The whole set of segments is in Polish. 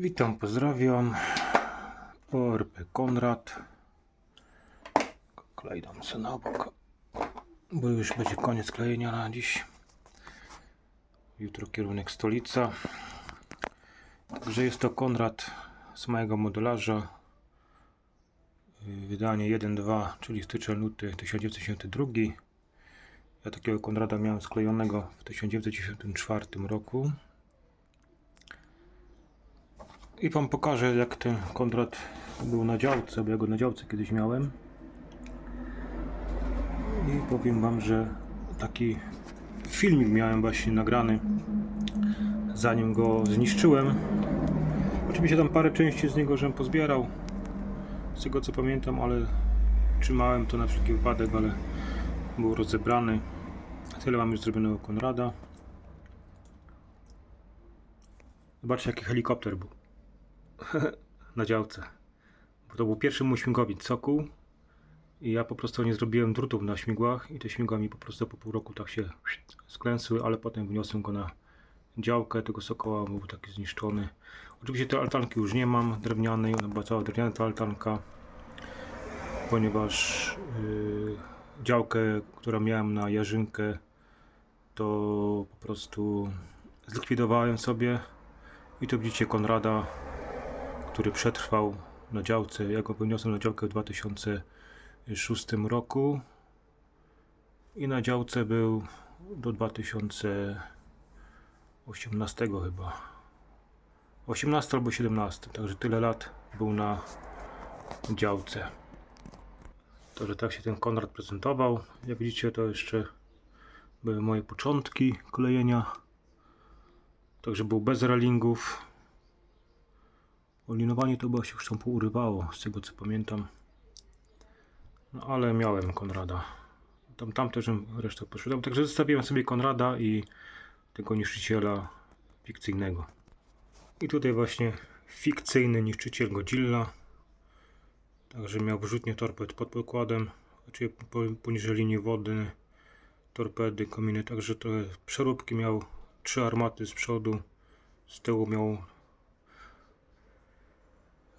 Witam, pozdrawiam. ORP Konrad. Klej dam sobie na bok, bo już będzie koniec klejenia na dziś. Jutro kierunek stolica. Także jest to Konrad z mojego modelarza. Wydanie 1.2, czyli styczeń luty 1992. Ja takiego Konrada miałem sklejonego w 1994 roku. I wam pokażę jak ten Konrad był na działce, bo ja go na działce kiedyś miałem. I powiem wam, że taki filmik miałem właśnie nagrany zanim go zniszczyłem. Oczywiście tam parę części z niego żem pozbierał. Z tego co pamiętam, ale trzymałem to na wszelki wypadek, ale był rozebrany. Tyle mam już zrobionego Konrada. Zobaczcie jaki helikopter był na działce. Bo to był pierwszy mój śmigłowiec Sokół. I ja po prostu nie zrobiłem drutów na śmigłach i te śmigła mi po prostu po pół roku tak się sklęsły, ale potem wniosłem go na działkę tego Sokoła, był taki zniszczony. Oczywiście tej altanki już nie mam drewnianej, ona była cała drewniana ta altanka, ponieważ yy, działkę, którą miałem na Jarzynkę, to po prostu zlikwidowałem sobie i to widzicie Konrada, który przetrwał na działce. Ja go wyniosłem na działkę w 2006 roku i na działce był do 2018 chyba. 18 albo 17, także tyle lat był na działce. Także tak się ten Konrad prezentował. Jak widzicie, to jeszcze były moje początki klejenia. Także był bez railingów. Olinowanie to chyba się już tam pourywało, z tego co pamiętam. No ale miałem Konrada. Tam, tam też resztę poszedł. Także zostawiłem sobie Konrada i tego niszczyciela fikcyjnego. I tutaj właśnie fikcyjny niszczyciel Godzilla. Także miał wyrzutnie torped pod pokładem, po- poniżej linii wody, torpedy, kominy. Także to przeróbki miał trzy armaty z przodu, z tyłu miał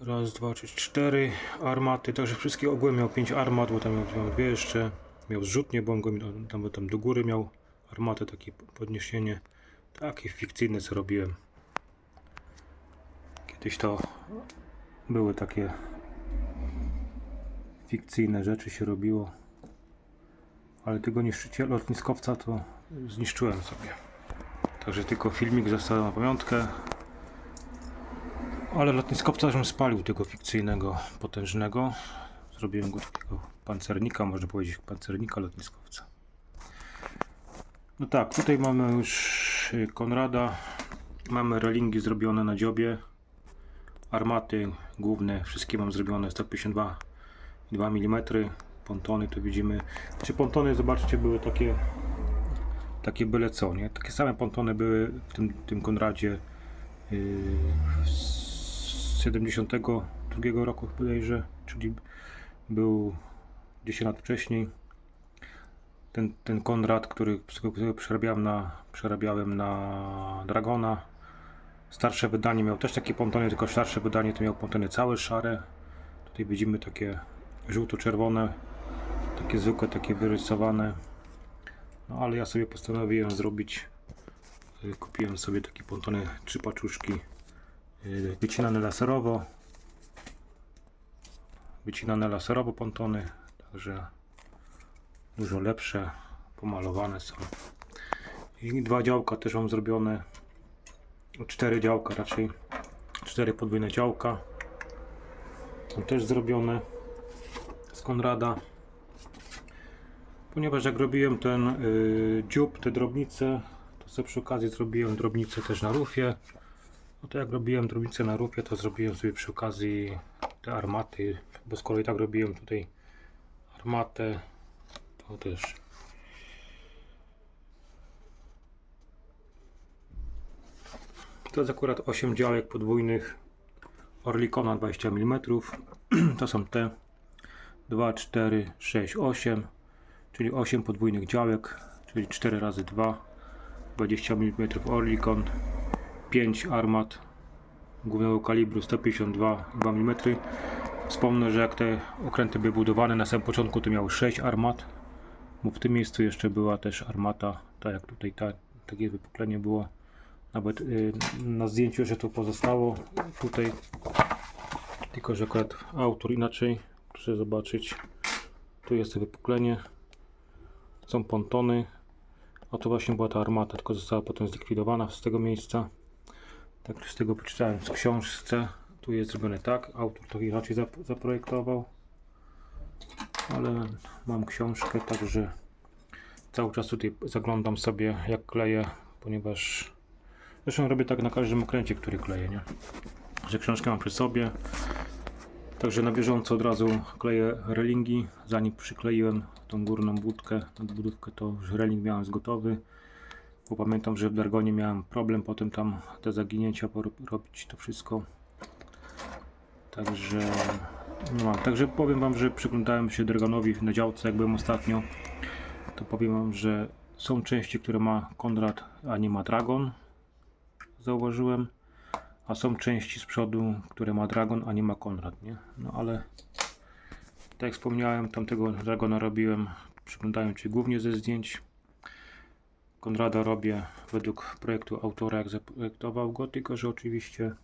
raz, dwa, trzy, cztery armaty. Także wszystkie ogółem miał pięć armat, bo tam miał, dwie jeszcze. Miał zrzutnie, bo on go tam, tam do góry miał armatę, takie podniesienie. Takie fikcyjne co robiłem. Kiedyś to były takie fikcyjne rzeczy się robiło. Ale tego niszczyciela lotniskowca to zniszczyłem sobie. Także tylko filmik został na pamiątkę. Ale lotniskowca spalił tego fikcyjnego, potężnego. Zrobiłem go takiego pancernika, można powiedzieć pancernika lotniskowca. No tak, tutaj mamy już y, Konrada. Mamy relingi zrobione na dziobie. Armaty główne, wszystkie mam zrobione 152 2 mm. Pontony tu widzimy. Czy pontony, zobaczcie, były takie takie byle co, nie? Takie same pontony były w tym, tym Konradzie yy, z 72 roku bodajże, czyli był 10 lat wcześniej. Ten, ten Konrad, który, którego przerabiałem na, przerabiałem na Dragona. Starsze wydanie miał też takie pontony, tylko starsze wydanie to miał pontony całe szare. Tutaj widzimy takie żółto-czerwone, takie zwykłe, takie wyrysowane. No ale ja sobie postanowiłem zrobić. Kupiłem sobie takie pontony, trzy paczuszki wycinane laserowo. Wycinane laserowo pontony, także dużo lepsze, pomalowane są. I dwa działka też mam zrobione. Cztery działka raczej. Cztery podwójne działka. Są też zrobione z Konrada ponieważ jak robiłem ten y, dziób, te drobnice, to sobie przy okazji zrobiłem drobnicę też na rufie. No to jak robiłem drobnicę na rufie, to zrobiłem sobie przy okazji te armaty, bo z kolei tak robiłem tutaj armatę, to też. To jest akurat 8 działek podwójnych Orlikona 20 mm. To są te 2, 4, 6, 8 czyli 8 podwójnych działek, czyli 4 razy 2 20 mm Orlikon 5 armat głównego kalibru 152 mm. Wspomnę, że jak te okręty były budowane na samym początku, to miały 6 armat, bo w tym miejscu jeszcze była też armata, tak jak tutaj ta, takie wypuklenie było. Nawet y, na zdjęciu jeszcze to pozostało tutaj, tylko że akurat autor inaczej. Proszę zobaczyć, tu jest to wypuklenie, są pontony, a to właśnie była ta armata, tylko została potem zlikwidowana z tego miejsca. Tak z tego poczytałem w książce. Tu jest zrobione tak, autor to inaczej zap zaprojektował. Ale mam książkę, także cały czas tutaj zaglądam sobie jak kleję, ponieważ zresztą robię tak na każdym okręcie, który kleję, nie? Że książkę mam przy sobie. Także na bieżąco od razu kleję relingi. Zanim przykleiłem tą górną budkę, nadbudówkę, to już reling miałem z gotowy. Bo pamiętam, że w Dargonie miałem problem potem tam te zaginięcia robić to wszystko. Także no, także powiem wam, że przyglądałem się Dragonowi na działce, jak byłem ostatnio. To powiem wam, że są części, które ma Konrad, a nie ma Dragon. Zauważyłem. A są części z przodu, które ma Dragon, a nie ma Konrad, nie? No ale tak jak wspomniałem, tamtego Dragona robiłem, przyglądając się głównie ze zdjęć. Konrada robię według projektu autora, jak zaprojektował go, tylko że oczywiście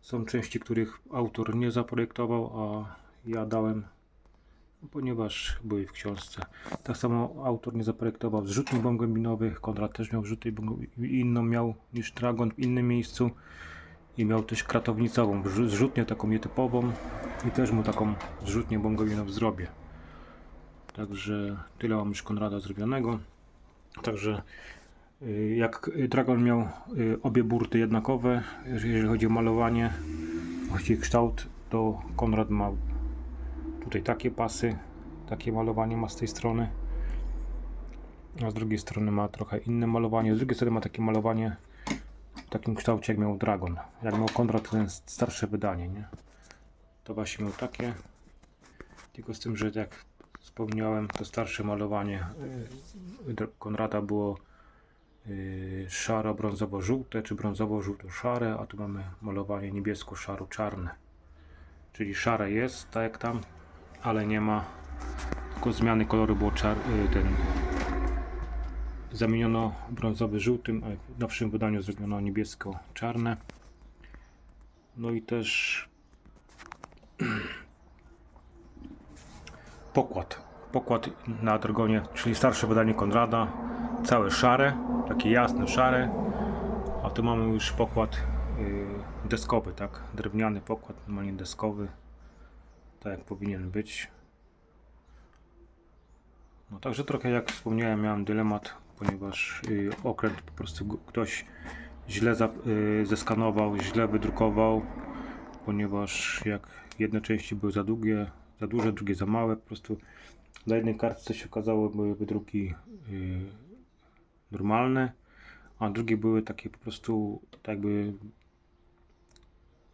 są części, których autor nie zaprojektował, a ja dałem, no, ponieważ były w książce. Tak samo autor nie zaprojektował zrzutni bomb głębinowych, Konrad też miał bomb- inną miał niż Dragon w innym miejscu i miał też kratownicową, zrzu- zrzutnię taką nietypową i też mu taką zrzutnię bomb zrobię. Także tyle mam już Konrada zrobionego. Także y, jak Dragon miał y, obie burty jednakowe, jeżeli chodzi o malowanie, właściwie kształt, to Konrad ma tutaj takie pasy, takie malowanie ma z tej strony, a z drugiej strony ma trochę inne malowanie, z drugiej strony ma takie malowanie w takim kształcie jak miał Dragon, jak miał Konrad ten starsze wydanie, nie? To właśnie miał takie, tylko z tym, że jak wspomniałem, to starsze malowanie y, Konrada było y, szaro-brązowo-żółte, czy brązowo-żółto-szare, a tu mamy malowanie niebiesko-szaro-czarne. Czyli szare jest, tak jak tam, ale nie ma, tylko zmiany koloru było czar, y, ten zamieniono brązowy żółtym, a w nowszym wydaniu zrobiono niebiesko-czarne. No i też pokład. Pokład na Dragonie, czyli starsze wydanie Konrada, całe szare, takie jasne szare, a tu mamy już pokład y, deskowy, tak? Drewniany pokład, normalnie deskowy, tak jak powinien być. No także trochę jak wspomniałem, miałem dylemat, ponieważ y, okręt po prostu ktoś źle y, zeskanował, źle wydrukował, ponieważ jak jedne części były za długie, za duże, drugie za małe, po prostu na jednej kartce się okazało były wydruki y, normalne, a drugie były takie po prostu tak jakby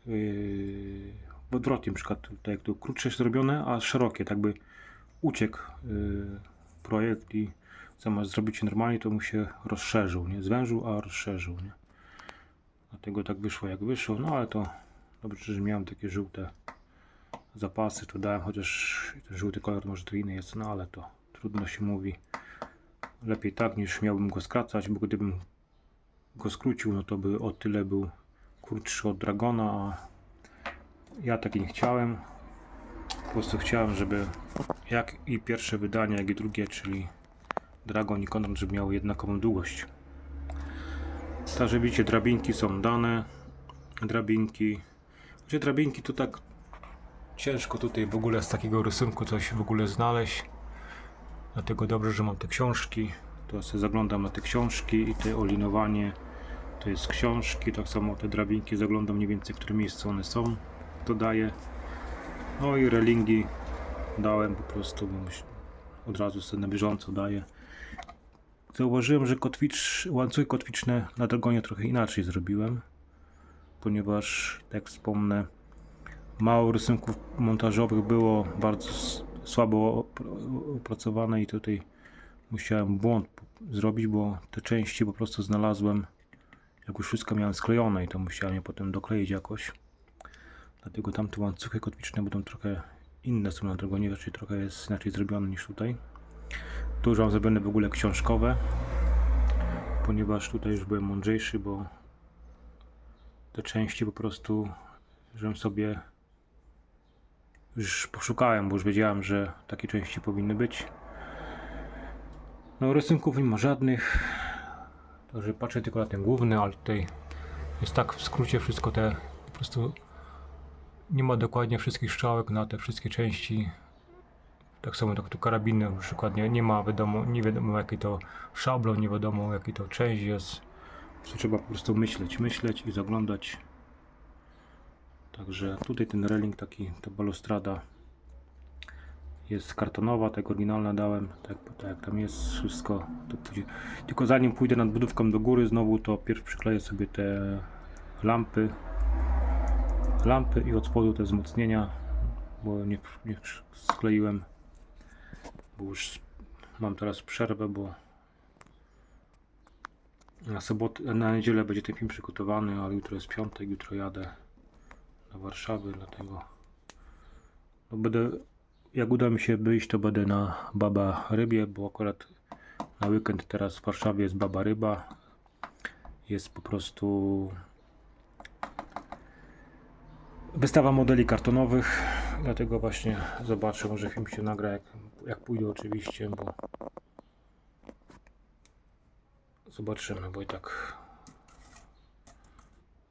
yy, odwrotnie, na przykład tak jak to krótsze zrobione, a szerokie, tak by uciekł yy, projekt i zamiast zrobić się normalnie, to mu się rozszerzył, nie? Zwężył, a rozszerzył, nie? Dlatego tak wyszło jak wyszło, no ale to dobrze, że miałem takie żółte zapasy, to dałem, chociaż ten żółty kolor może to inny jest, no ale to trudno się mówi. Lepiej tak niż miałbym go skracać, bo gdybym go skrócił, no to by o tyle był krótszy od Dragona, a ja tak nie chciałem. Po prostu chciałem, żeby jak i pierwsze wydanie, jak i drugie, czyli Dragon i Konrad, żeby miały jednakową długość. Także widzicie, drabinki są dane. Drabinki. Gdzie drabinki to tak ciężko tutaj w ogóle z takiego rysunku coś w ogóle znaleźć. Dlatego dobrze, że mam te książki. To sobie zaglądam na te książki i te olinowanie to jest książki. Tak samo te drabinki zaglądam mniej więcej w którym miejscu one są. To daję. No i relingi dałem po prostu, bo od razu sobie na bieżąco daję. Zauważyłem, że kotwicz, łańcuchy kotwiczne na dragonie trochę inaczej zrobiłem, ponieważ, tak wspomnę, mało rysunków montażowych było bardzo słabo opr- opracowane i tutaj musiałem błąd zrobić, bo te części po prostu znalazłem jak już wszystko miałem sklejone i to musiałem je potem dokleić jakoś. Dlatego tamte łańcuchy kotwiczne będą trochę inne są na drogonie, czyli trochę jest inaczej zrobione niż tutaj. Tu już mam zrobione w ogóle książkowe, ponieważ tutaj już byłem mądrzejszy, bo te części po prostu, żebym sobie już poszukałem, bo już wiedziałem, że takie części powinny być. No rysunków nie ma żadnych, także patrzę tylko na ten główny, ale tutaj jest tak w skrócie wszystko te, po prostu nie ma dokładnie wszystkich strzałek na te wszystkie części. Tak samo jak tu karabiny na przykład nie, nie ma wiadomo, nie wiadomo jaki to szablon, nie wiadomo jaki to część jest. Trzeba po prostu myśleć, myśleć i zaglądać. Także tutaj ten reling taki, ta balustrada jest kartonowa, tak oryginalna dałem, tak, tak tam jest wszystko. Tylko zanim pójdę nad budówką do góry znowu, to pierw przykleję sobie te lampy, lampy i od spodu te wzmocnienia, bo nie, nie skleiłem, bo już mam teraz przerwę, bo na sobotę, na niedzielę będzie ten film przygotowany, ale jutro jest piątek, jutro jadę do Warszawy, dlatego no będę, jak uda mi się wyjść, to będę na Baba Rybie, bo akurat na weekend teraz w Warszawie jest Baba Ryba. Jest po prostu wystawa modeli kartonowych, dlatego właśnie zobaczę, może film się nagra, jak, jak pójdę oczywiście, bo zobaczymy, bo i tak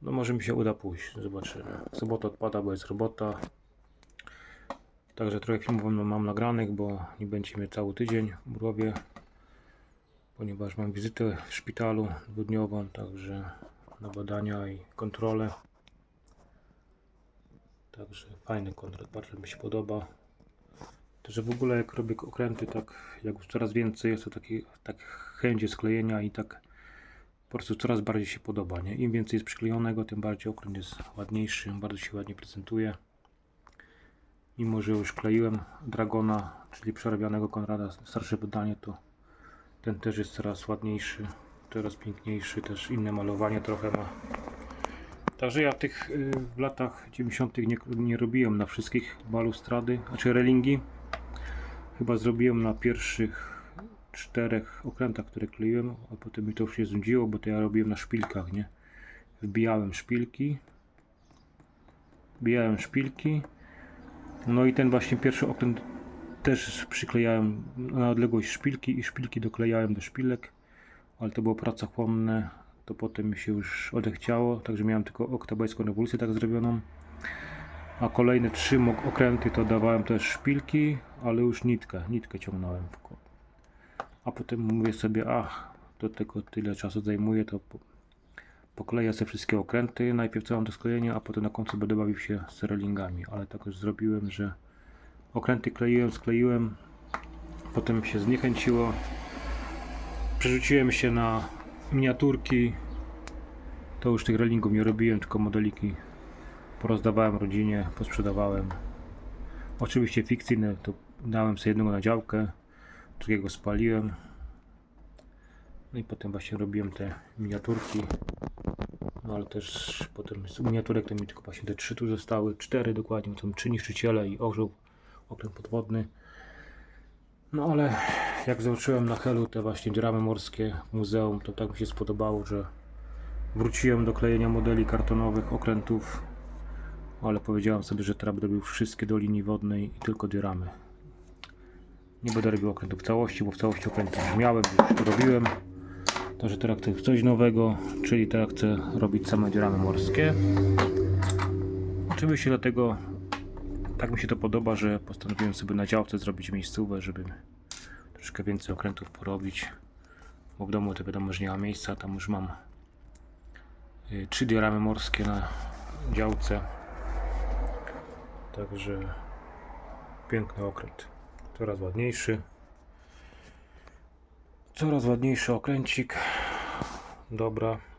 no może mi się uda pójść, zobaczymy. Sobota odpada, bo jest robota. Także trochę filmów mam- nagranych, bo nie będzie mnie cały tydzień w Mrowie, ponieważ mam wizytę w szpitalu dwudniową, także na badania i kontrolę. Także fajny kontrol, bardzo mi się podoba. Także w ogóle jak robię okręty, tak jak już coraz więcej jest to taki, tak chęć sklejenia i tak po prostu coraz bardziej się podoba. Nie? Im więcej jest przyklejonego, tym bardziej okręt jest ładniejszy, bardzo się ładnie prezentuje. Mimo, że już kleiłem Dragona, czyli przerabianego Konrada, starsze wydanie, to ten też jest coraz ładniejszy, coraz piękniejszy, też inne malowanie trochę ma. Także ja tych y, w latach 90. nie, nie robiłem na wszystkich balustrady, znaczy relingi. Chyba zrobiłem na pierwszych czterech okrętach, które kleiłem, a potem mi to już się znudziło, bo to ja robiłem na szpilkach, nie? Wbijałem szpilki, wbijałem szpilki, no i ten właśnie pierwszy okręt też przyklejałem na odległość szpilki i szpilki doklejałem do szpilek, ale to było pracochłonne, to potem mi się już odechciało, także miałem tylko oktabajską rewolucję tak zrobioną. A kolejne trzy okręty to dawałem też szpilki, ale już nitkę, nitkę ciągnąłem w ko- a potem mówię sobie, ach, to tylko tyle czasu zajmuje, to po, pokleję sobie wszystkie okręty, najpierw całą to sklejenie, a potem na końcu będę bawił się z relingami, ale tak już zrobiłem, że okręty kleiłem, skleiłem, potem się zniechęciło, przerzuciłem się na miniaturki, to już tych relingów nie robiłem, tylko modeliki porozdawałem rodzinie, posprzedawałem. Oczywiście fikcyjne to dałem sobie jednego na działkę, drugiego spaliłem. No i potem właśnie robiłem te miniaturki. No ale też potem z miniaturek to mi tylko właśnie te trzy tu zostały, cztery dokładnie, są trzy niszczyciele i orzeł, okręt podwodny. No ale jak zobaczyłem na Helu te właśnie dramy morskie w muzeum, to tak mi się spodobało, że wróciłem do klejenia modeli kartonowych, okrętów, ale powiedziałem sobie, że teraz będę robił wszystkie do linii wodnej i tylko dioramy. Nie będę robił okrętów w całości, bo w całości okręty już miałem, już to robiłem. Także teraz chcę coś nowego, czyli teraz chcę robić same dioramy morskie. Oczywiście dlatego tak mi się to podoba, że postanowiłem sobie na działce zrobić miejscówę, żeby troszkę więcej okrętów porobić. Bo w domu to wiadomo, że nie ma miejsca, tam już mam y, trzy dioramy morskie na działce. Także piękny okręt. Coraz ładniejszy. Coraz ładniejszy okręcik. Dobra.